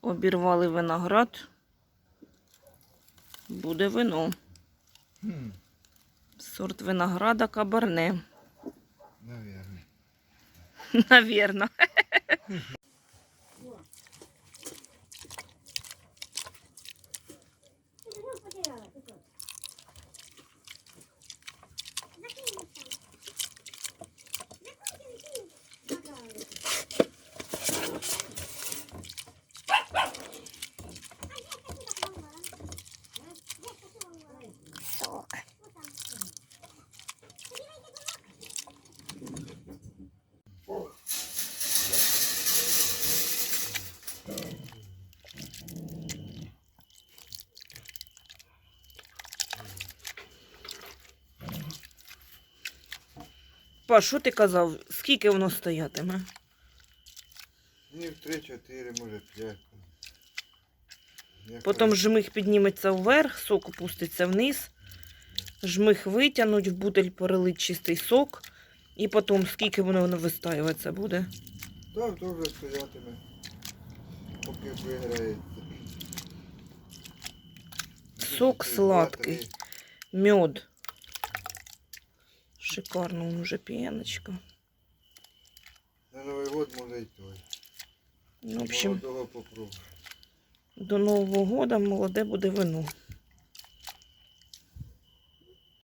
Обірвали виноград. Буде вино. Сорт винограда кабарне. наверное. Навірно. Па, що ти казав? Скільки воно стоятиме? Днів 3-4, може 5. Потім жмих підніметься вверх, сок опуститься вниз. Жмих витягнуть, в бутель перелить чистий сок. І потім, скільки воно воно вистаюватися буде. Так, довго стоятиме. Поки виграється. Сок сладкий. Мед. Шикарно, он уже пеночка. На Новий год може й той. Ну, в общем, до Нового года молоде буде вино.